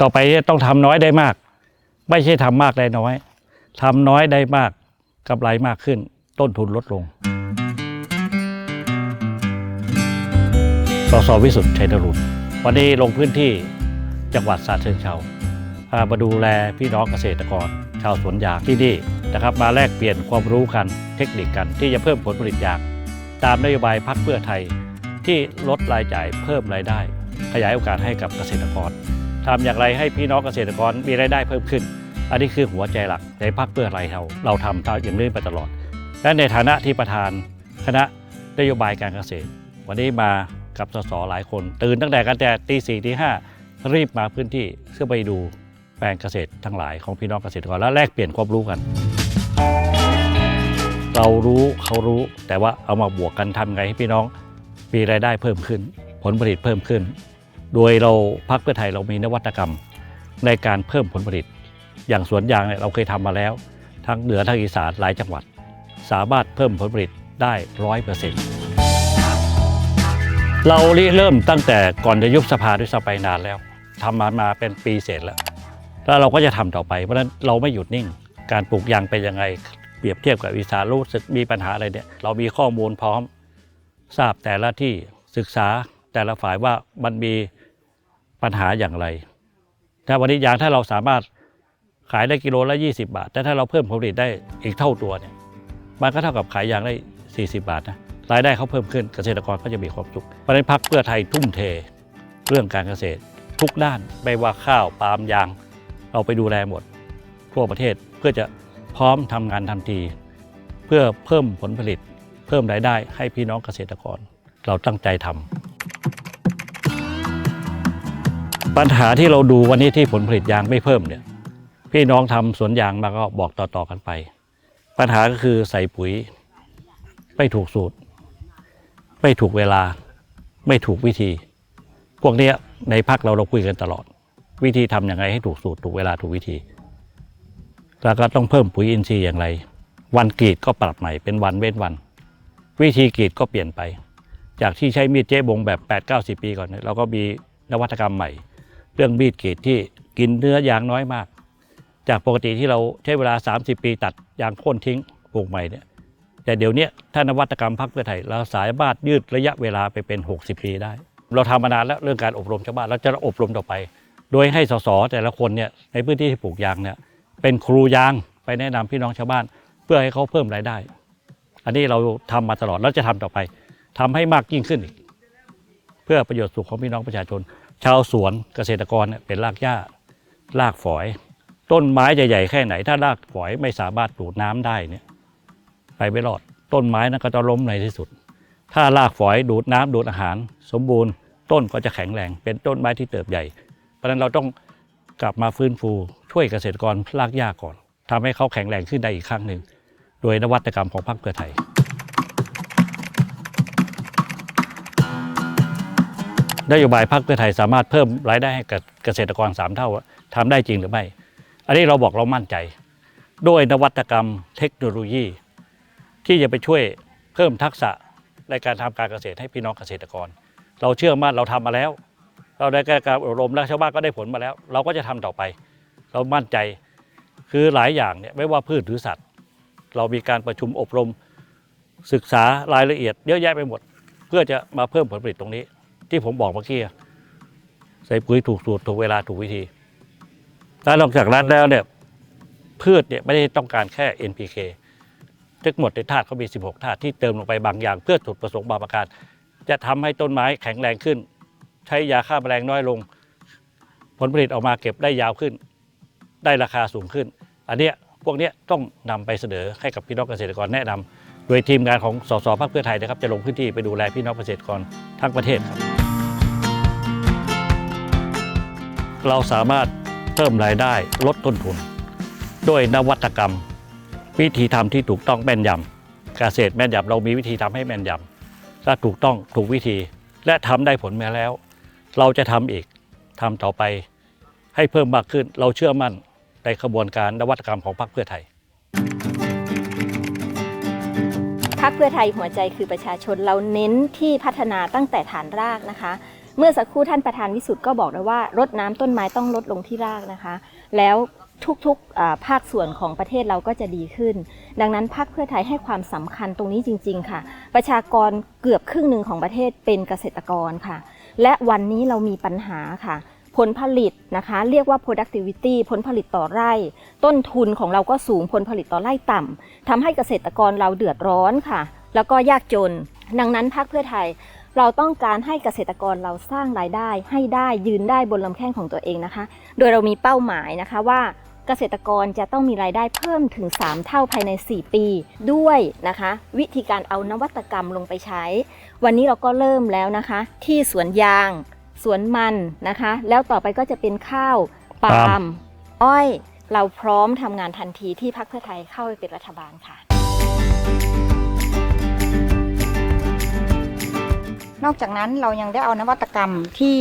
ต่อไปต้องทำน้อยได้มาก ไม่ใช่ทำมากได้น้อยทำน้อยได้มากกำไรมากขึ้น ต้นทุนลดลงสสวิสุทธิ์ชัยนรุนวันนี้ลงพื้นที่จังหวัดสระเชิงเทราพามาดูแลพี่น้องเกษตรกร ชาวสวนยางที่นี่นะครับ มาแลกเปลี่ยนความรู้กันเทคนิคกันที่จะเพิ่มผลผลิตยางตามนโยบายพักเพื่อไทยที่ลดรายจ่ายเพิ่มรายได้ ขยายโอกาสให้กับเกษตรกร ทำอย่างไรให้พี่น้องเกษตรกรมีรายได้เพิ่มขึ้น อันนี้คือหัวใจหลักในพักเพื่อไทยเราเราทำอย่างนี้มาตลอด และในฐานะที่ประธานคณะนโยบายการเกษตร วันนี้มากับสสหลายคน ตื่นตั้งแต่กันแต่ตีสี่ตีห้ารีบมาพื้นที่เพื่อไปดูแปลงเกษตรทั้งหลายของพี่น้องเกษตรกรและแลกเปลี่ยนความรู้กัน เรารู้เขารู้แต่ว่าเอามาบวกกันทำไงให้พี่น้องมีรายได้เพิ่มขึ้น ผลผลิตเพิ่มขึ้น โดยเราพักเพื่อไทยเรามีนวัตกรรมในการเพิ่มผลผลิต อย่างสวนยางเนี่ยเราเคยทำมาแล้วทั้งเหนือทั้งอีสานหลายจังหวัด สามารถเพิ่มผลผลิตได้ร้อยเปอร์เซ็นต์เราเริ่มตั้งแต่ก่อนจะยุบสภาด้วยซ้ำไปนานแล้วทำมามาเป็นปีเสร็จแล้ว แล้วเราก็จะทำต่อไป เพราะฉะนั้นเราไม่หยุดนิ่ง การปลูกยางเป็นยังไงเปรียบเทียบกับอีสานรู้สึกมีปัญหาอะไรเนี่ยเรามีข้อมูลพร้อม ทราบแต่ละที่ศึกษาแต่ละฝ่ายว่ามันมี ปัญหาอย่างไรถ้าวันนี้ยางถ้าเราสามารถขายได้กิโลละ 20 บาท แต่ถ้าเราเพิ่มผลผลิตได้อีกเท่าตัวเนี่ยมันก็เท่ากับขายยางได้ 40 บาทนะรายได้เขาเพิ่มขึ้นเกษตรกรก็จะมีความสุขเพราะฉะนั้นพักเพื่อไทยทุ่มเทเรื่องการเกษตร ทุกด้านไม่ว่าข้าวปาล์มยาง เราไปดูแลหมด ทั่วประเทศเพื่อจะพร้อมทำงานทันที เพื่อเพิ่มผลผลิต เพิ่มรายได้ให้พี่น้องเกษตรกร เราตั้งใจทำ ปัญหาที่เราดูวันนี้ที่ผลผลิตยางไม่เพิ่มเนี่ย พี่น้องทำสวนยางมาก็บอกต่อๆกันไป ปัญหาก็คือใส่ปุ๋ย ไม่ถูกสูตร ไม่ถูกเวลา ไม่ถูกวิธี พวกนี้ในพักเราเราคุยกันตลอด วิธีทำย่างไรให้ถูกสูตรถูกเวลาถูกวิธี แล้วก็ต้องเพิ่มปุ๋ยอินทรีย์อย่างไร วันกรีดก็ปรับใหม่เป็นวันเว้นวัน วิธีกรีดก็เปลี่ยนไป จากที่ใช้มีดเจ๊บงแบบ8 9 0 ปีก่อนเนี่ยเราก็มีนวัตกรรมใหม่ เรื่องมีดกรีดที่กินเนื้อยางน้อยมาก จากปกติที่เราใช้เวลา 30 ปีตัดยางโค่นทิ้งปลูกใหม่เนี่ยแต่เดี๋ยวนี้ถ้านวัตกรรมพักเพื่อไทยเราสามารถยืดระยะเวลาไปเป็น 60 ปีได้ เราทำมานานแล้วเรื่องการอบรมชาวบ้านเราจะอบรมต่อไป โดยให้สสแต่ละคนเนี่ยในพื้นที่ที่ปลูกยางเนี่ยเป็นครูยางไปแนะนำพี่น้องชาวบ้าน เพื่อให้เขาเพิ่มรายได้ อันนี้เราทำมาตลอดแล้วจะทำต่อไปทำให้มากยิ่งขึ้นอีก เพื่อประโยชน์สุขของพี่น้องประชาชน ชาวสวนเกษตรกรเป็นรากหญ้ารากฝอย ต้นไม้จะใหญ่แค่ไหน ถ้ารากฝอยไม่สามารถดูดน้ำได้เนี่ยไปไม่รอด ต้นไม้นั้นก็จะล้มในที่สุด ถ้ารากฝอยดูดน้ำดูดอาหาร สมบูรณ์ ต้นก็จะแข็งแรงเป็นต้นไม้ที่เติบใหญ่ เพราะฉะนั้นเราต้องกลับมาฟื้นฟูช่วยเกษตรกรรากหญ้าก่อนทำให้เขาแข็งแรงขึ้นได้อีกครั้งหนึ่งโดยนวัตกรรมของพรรคเพื่อไทย นโยบายพรรคเพื่อไทยสามารถเพิ่มรายได้ให้กับเกษตรกรสามเท่าทำได้จริงหรือไม่ อันนี้เราบอกเรามั่นใจ ด้วยนวัตกรรมเทคโนโลยี ที่จะไปช่วยเพิ่มทักษะในการทำการเกษตรให้พี่น้องเกษตรกร เราเชื่อมั่นเราทำมาแล้ว เราได้การอบรมแล้วชาวบ้านก็ได้ผลมาแล้ว เราก็จะทำต่อไป เรามั่นใจคือหลายอย่างเนี่ยไม่ว่าพืชหรือสัตว์ เรามีการประชุมอบรมศึกษารายละเอียดเยอะแยะไปหมด เพื่อจะมาเพิ่มผลผลิตตรงนี้ ที่ผมบอกเมื่อกี้ใส่ปุ๋ยถูกสูตรถูกเวลาถูกวิธีแล้วนอกจากนั้นแล้วเนี่ยพืชเนี่ยไม่ได้ต้องการแค่ NPK ทั้งหมดในธาตุเขามี 16 ธาตุที่เติมลงไปบางอย่าง เพื่อจุดประสงค์บางประการ จะทำให้ต้นไม้แข็งแรงขึ้น ใช้ยาฆ่าแมลงน้อยลง ผลผลิตออกมาเก็บได้ยาวขึ้น ได้ราคาสูงขึ้น อันเนี้ยพวกเนี้ยต้องนำไปเสนอให้กับพี่น้องเกษตรกรแนะนำโดยทีมงานของสสพรรคเพื่อไทยนะครับจะลงพื้นที่ไปดูแลพี่น้องเกษตรกรทั้งประเทศครับ เราสามารถเพิ่มรายได้ลดต้นทุน ด้วยนวัตกรรม วิธีทำที่ถูกต้องแม่นยำเกษตรแม่นยำเรามีวิธีทำให้แม่นยำถ้าถูกต้องถูกวิธีและทำได้ผลมาแล้ว เราจะทำอีกทำต่อไปให้เพิ่มมากขึ้นเราเชื่อมั่นในขบวนการนวัตกรรมของพรรคเพื่อไทยพักเพื่อไทยหัวใจคือประชาชนเราเน้นที่พัฒนาตั้งแต่ฐานรากนะคะ เมื่อสักครู่ท่านประธานวิสุทธ์ก็บอกแล้วว่ารดน้ำต้นไม้ต้องลดลงที่รากนะคะ แล้วทุกๆภาคส่วนของประเทศเราก็จะดีขึ้น ดังนั้นพรรคเพื่อไทยให้ความสำคัญตรงนี้จริง ๆ ค่ะ ประชากรเกือบครึ่งหนึ่งของประเทศเป็นเกษตรกรค่ะ และวันนี้เรามีปัญหาค่ะ ผลผลิตนะคะ เรียกว่า productivity ผลผลิตต่อไร่ ต้นทุนของเราก็สูงผลผลิตต่อไร่ต่ำทำให้เกษตรกรเราเดือดร้อนค่ะ แล้วก็ยากจน ดังนั้นพรรคเพื่อไทย เราต้องการให้เกษตรกรเราสร้างรายได้ ให้ได้ยืนได้บนลำแข้งของตัวเองนะคะ โดยเรามีเป้าหมายนะคะว่าเกษตรกรจะต้องมีรายได้เพิ่มถึง 3 เท่าภายใน 4 ปี ด้วยนะคะ วิธีการเอานวัตกรรมลงไปใช้ วันนี้เราก็เริ่มแล้วนะคะ ที่สวนยาง สวนมันนะคะ แล้วต่อไปก็จะเป็นข้าวปาปาล์ล์มมอ้อย เราพร้อมทำงานทันทีที่พรรคเพื่อไทยเข้าไปเป็นรัฐบาลค่ะ นอกจากนั้นเรายังได้เอานวัตกรรมที่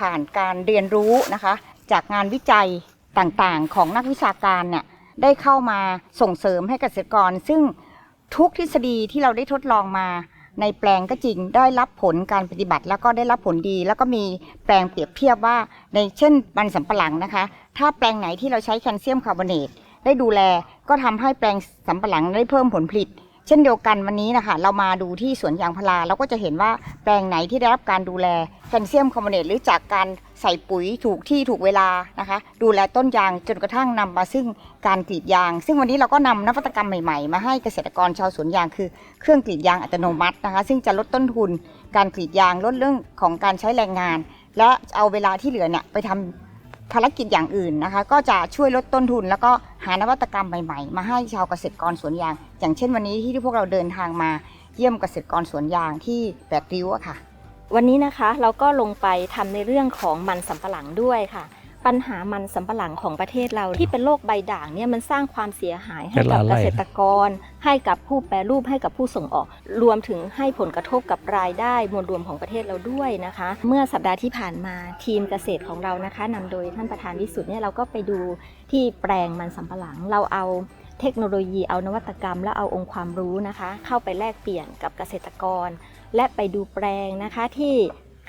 ผ่านการเรียนรู้นะคะ จากงานวิจัยต่างๆ ของนักวิชาการเนี่ยได้เข้ามาส่งเสริมให้เกษตรกร ซึ่งทุกทฤษฎีที่เราได้ทดลองมาในแปลงก็จริงได้รับผลการปฏิบัติ แล้วก็ได้รับผลดี แล้วก็มีแปลงเปรียบเทียบว่าในเช่นมันสำปะหลังนะคะ ถ้าแปลงไหนที่เราใช้แคลเซียมคาร์บอเนตได้ดูแลก็ทำให้แปลงสำปะหลังได้เพิ่มผลผลิต ช่นเดียวกันวันนี้นะคะเรามาดูที่สวนยางพาราเราก็จะเห็นว่าแปลงไหนที่ได้รับการดูแลแคลเซียมคาร์บอเนตหรือจากการใส่ปุ๋ยถูกที่ถูกเวลานะคะ ดูแลต้นยางจนกระทั่งนำมาซึ่งการกรีดยาง ซึ่งวันนี้เราก็นำนวัตกรรมใหม่ๆ มาให้เกษตรกรชาวสวนยางคือเครื่องกรีดยางอัตโนมัตินะคะ ซึ่งจะลดต้นทุน การกรีดยางลดเรื่องของการใช้แรงงาน และเอาเวลาที่เหลือเนี่ยไปทำ ภารกิจอย่างอื่นนะคะ ก็จะช่วยลดต้นทุน แล้วก็หานวัตกรรมใหม่ๆ มาให้ชาวเกษตรกรสวนยาง อย่างเช่นวันนี้ที่พวกเราเดินทางมาเยี่ยมเกษตรกรสวนยางที่แปดริ้วค่ะ วันนี้นะคะเราก็ลงไปทำในเรื่องของมันสำปะหลังด้วยค่ะ ปัญหามันสำปะหลังของประเทศเราที่เป็นโรคใบด่างเนี่ยมันสร้างความเสียหายให้เป็นกับล้านไร่เกษตรกร ให้กับผู้แปรรูปให้กับผู้ส่งออก รวมถึงให้ผลกระทบกับรายได้มวลรวมของประเทศเราด้วยนะคะ เมื่อสัปดาห์ที่ผ่านมาทีมเกษตรของเรานะคะนำโดยท่านประธานวิสุทธ์เนี่ยเราก็ไปดูที่แปลงมันสำปะหลังเราเอาเทคโนโลยีเอานวัตกรรม และเอาองค์ความรู้นะคะ เข้าไปแลกเปลี่ยนกับเกษตรกร และไปดูแปลงนะคะที่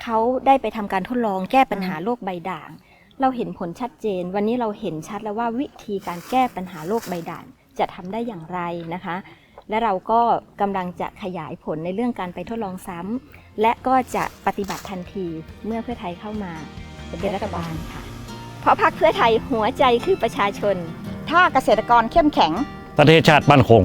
เขาได้ไปทำการทดลองแก้ปัญหาโรคใบด่าง เราเห็นผลชัดเจน วันนี้เราเห็นชัดแล้วว่าวิธีการแก้ปัญหาโรคใบด่างจะทำได้อย่างไรนะคะ และเราก็กำลังจะขยายผลในเรื่องการไปทดลองซ้ำและก็จะปฏิบัติทันทีเมื่อเพื่อไทยเข้ามาเป็นรัฐบาลค่ะ เพราะพรรคเพื่อไทยหัวใจคือประชาชน ถ้าเกษตรกรเข้มแข็ง ประเทศชาติมั่นคง